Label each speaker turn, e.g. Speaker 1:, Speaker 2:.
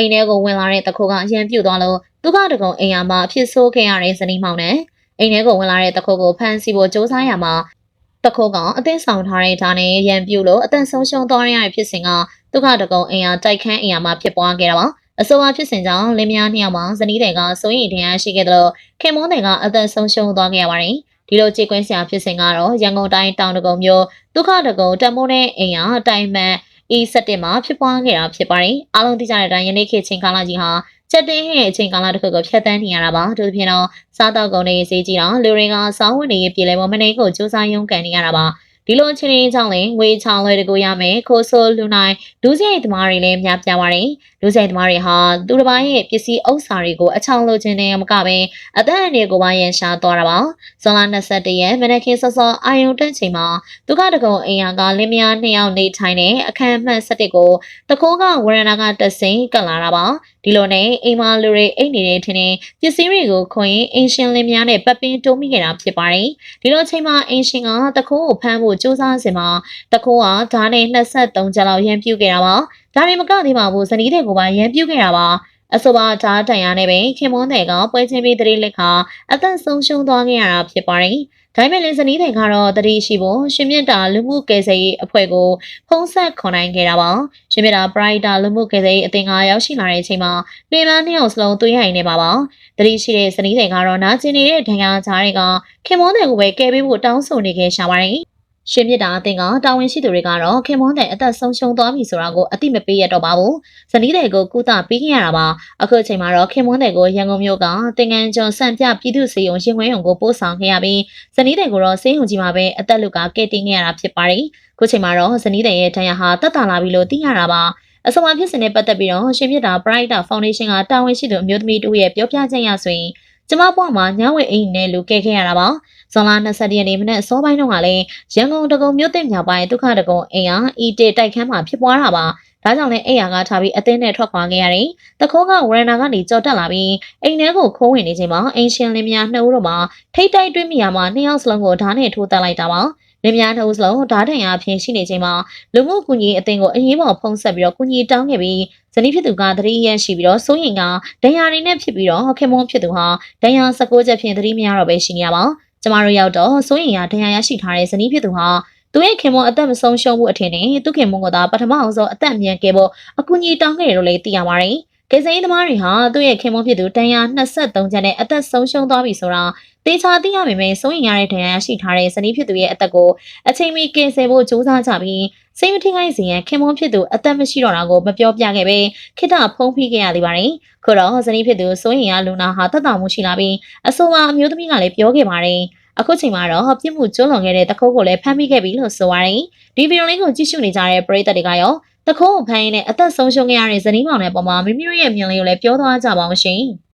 Speaker 1: အိမ်ထဲကိုဝင်လာတဲ့တခိုးကရန်ပြုတ်သွားလို့သူကတကုံအိမ်ယာမှာအဖြစ်ဆိုးခဲ့ရတဲ့ဇနီးမောင်နဲ့အိမ်ထဲကိုဝင်လာတဲ့တခိုးကိုဖမ်းဆီးဖို့စ조사ရမှာတခိုးကအသင်းဆောင်ထားတဲ့ဓာတ်နဲ့ရန်ပြုတ်လို့အသက်ဆုံးရှုံးသွားရတဲ့ဖြစ်စဉ်ကဒုက္ခတကုံအိမ်ယာတိုက်ခန်းအိမ်ယာမှာဖြစ်ပွားခဲ့တာပါအဆိုပါဖြစ်စဉ်ကြောင့်လင်းမယားနှစ်ယောက်မှာဇနီးတွေကစိုးရိမ်တရားရှိခဲ့တယ်လို့ခင်မွန်းတွေကအသက်ဆုံးရှုံးသွားခဲ့ရပါတယ်ဒီလိုကြေကွင်းဆရာဖြစ်စဉ်ကတော့ရန်ကုန်တိုင်းတောင်တကုံမြို့ဒုက္ခတကုံတမိုးတဲ့အိမ်ယာတိုင်မှန် E7 မှာဖြစ်ပွားခဲ့တာဖြစ်ပါတယ်။အားလုံးသိကြတဲ့အတိုင်းယနေ့ခေတ်ချင်းကာလကြီးဟာချက်တင်းရဲ့အချိန်ကာလတစ်ခုကိုဖျက်ဆီးနေရတာပါ။တို့ဖြင့်တော့စားတောက်ကုန်တွေဈေးကြီးတော့လူတွေကစားဝတ်နေရေးပြည်လဲမမနေကိုစူးစမ်းရုန်းကန်နေရတာပါ။ ဒီလိုအခြေအနေကြောင့်လည်းငွေချောင်းလွယ်တကူရမယ်ခိုးဆိုးလူနိုင်လူစရိုက်သမားတွေလည်းများပြားပါတယ်လူစရိုက်သမားတွေဟာသူတစ်ပိုင်းရဲ့ပစ္စည်းဥစ္စာတွေကိုအချောင်းလိုချင်တယ်မကပဲအသက်အန္တရာယ်ကိုပါရန်ရှာသွားတာပါဇွန်လ21ရက်မနက်ခင်းစောစောအာယုံတက်ချိန်မှာဒုက္ခတကုံအိမ်ယာကလင်းမယားနှစ်ယောက်နေထိုင်တဲ့အခန်းအမှတ်7ကိုတခိုးကဝရဏကတဆင်းကတ်လာတာပါဒီလိုနဲ့အိမ်မလူတွေအိတ်နေတဲ့ထင်းနေပစ္စည်းတွေကိုခွင်အင်ရှင်လင်းများနဲ့ပတ်ပင်းတိုးမိခဲ့တာဖြစ်ပါတယ်ဒီလိုချိန်မှာအင်ရှင်ကတခိုးကိုဖမ်းဖို့စူးစမ်းစဉ်မှာတခိုးကဓာတ်နဲ့23ချက်လောက်ရန်ပြုတ်ခဲ့တာပါဒါပေမကသေးပါဘူးဇနီးတဲ့ကိုပါရန်ပြုတ်ခဲ့တာပါ အဆိုပါဓာတ်တန်ရနဲ့ပဲခင်မွန်းတဲ့ကပွဲချင်းပြီးတရေလက်ခါအသက်ဆုံးရှုံးသွားခဲ့ရတာဖြစ်ပါတယ်။ဒါပေမဲ့လည်းဇနီးတဲ့ကတော့တတိရှိဖို့ရှင်မြတ်တာလူမှုကယ်ဆယ်ရေးအဖွဲ့ကိုဖုံးဆက်ခေါ်နိုင်ခဲ့တာပါ။ရှင်မြတ်တာ Brighter လူမှုကယ်ဆယ်ရေးအသင်းကရောက်ရှိလာတဲ့အချိန်မှာပြည်ပနှစ်ယောက်စလုံးသွေးဟိုင်နေပါပါ။တတိရှိတဲ့ဇနီးတဲ့ကတော့နာကျင်နေတဲ့ဒဏ်ရာကြားတွေကခင်မွန်းတဲ့ကိုပဲကယ်ပေးဖို့တောင်းဆိုနေခဲ့ရှာပါတယ်။ ရှင်မြစ်တာအသင်ကတာဝန်ရှိသူတွေကတော့ခင်မွန်းတဲ့အသက်ဆုံးရှုံးသွားပြီဆိုတာကိုအတိမပေးရတော့ပါဘူး။ဇနီးတွေကိုကုသပေးခဲ့ရတာပါ။အခုအချိန်မှာတော့ခင်မွန်းတွေကိုရန်ကုန်မြို့ကတင်ငန်းကျွန်းစံပြပြည်သူ့စေယုံရင်ခွဲရုံကိုပို့ဆောင်ခဲ့ရပြီးဇနီးတွေကိုတော့စေယုံကြီးမှာပဲအသက်လူကကဲတင်ခဲ့ရတာဖြစ်ပါတယ်။အခုချိန်မှာတော့ဇနီးတွေရဲ့ဒဏ်ရာဟာတက်တာလာပြီလို့သိရတာပါ။အစမဖြစ်စဉ်နဲ့ပတ်သက်ပြီးတော့ရှင်မြစ်တာ Brighter Foundation ကတာဝန်ရှိသူအမျိုးသမီးတို့ရဲ့ပြောပြချက်ရဆိုရင် ကျမဘွားမှာညဝဲအိမ်နဲ့လူကဲခဲ့ရတာပါဇွန်လ20ရက်နေ့မနက်စောပိုင်းတုန်းကလည်းရန်ကုန်တကုံမြို့တင်မြောက်ပိုင်းဒုက္ခတကုံအိမ်ဟာအီတေတိုက်ခန်းမှာဖြစ်ပွားတာပါဒါကြောင့်လည်းအိမ်ယာကထားပြီးအသင်းနဲ့ထွက်ခွာခဲ့ရတယ်။တခိုးကဝရဏကနေကြော်တက်လာပြီးအိမ်ထဲကိုခိုးဝင်နေချိန်မှာအင်ရှင်လင်းများနှစ်ဦးတို့မှာထိတ်တိုက်တွင်းမိရမှာနှစ်ယောက်စလုံးကိုဓာတ်နဲ့ထိုးတက်လိုက်တာပါ။ လင်းများနှစ်ဦးစလုံးဓာတ်ထံရအဖြစ်ရှိနေချိန်မှာလူမှုကူညီအသင်းကိုအရေးပေါ်ဖုံးဆက်ပြီးတော့ကူညီတောင်းခဲ့ပြီးဇနီးဖြစ်သူကသတိရရှိပြီးတော့စိုးရင်ကဒဏ်ရာတွေနဲ့ဖြစ်ပြီးတော့ခင်မွန်းဖြစ်သူဟာဒဏ်ရာ16ချက်ဖြင့်သတိမရတော့ပဲရှိနေရပါကျမတို့ရောက်တော့စိုးရင်ကဒဏ်ရာရရှိထားတဲ့ဇနီးဖြစ်သူဟာသူရဲ့ခင်မွန်းအသက်မဆုံးရှုံးမှုအထင်နဲ့သူခင်မွန်းကသာပထမအောင်ဆုံးအသက်အမြန်ကဲဖို့အကူအညီတောင်းခဲ့တယ်လို့လည်းသိရပါတယ်။ကေစိန်သမားတွေဟာသူ့ရဲ့ခင်မွန်းဖြစ်သူတန်ရာ23ချက်နဲ့အသက်ဆုံးရှုံးသွားပြီဆိုတာ တေချာသိရပေမဲ့စိုးရင်ရတဲ့ဒဏ်ရာရှိထားတဲ့ဇနီးဖြစ်သူရဲ့အသက်ကိုအချိန်မီကင်ဆယ်ဖို့ကြိုးစားကြပြီးစိတ်မထင်ခိုင်းစီရန်ခင်မွန်းဖြစ်သူအသက်မရှိတော့တာကိုမပြောပြခဲ့ပဲခိတဖုံးဖိခဲ့ရသေးပါတယ်။ခုတော့ဇနီးဖြစ်သူစိုးရင်ရလူနာဟာသက်သာမှုရှိလာပြီးအဆိုပါအမျိုးသမီးကလည်းပြောခဲ့ပါတယ်။အခုချိန်မှာတော့ပြစ်မှုကျွလွန်ခဲ့တဲ့တခိုးကိုလည်းဖမ်းမိခဲ့ပြီလို့ဆိုပါတယ်။ဒီဗီဒီယိုလေးကိုကြည့်ရှုနေကြတဲ့ပရိသတ်တွေကရောတခိုးကိုဖမ်းရင်းနဲ့အသက်ဆုံးရှုံးခဲ့ရတဲ့ဇနီးမောင်နဲ့ပုံမှာမိမိတို့ရဲ့မြင်လေးကိုလည်းပြောသွားကြပါအောင်ရှင်။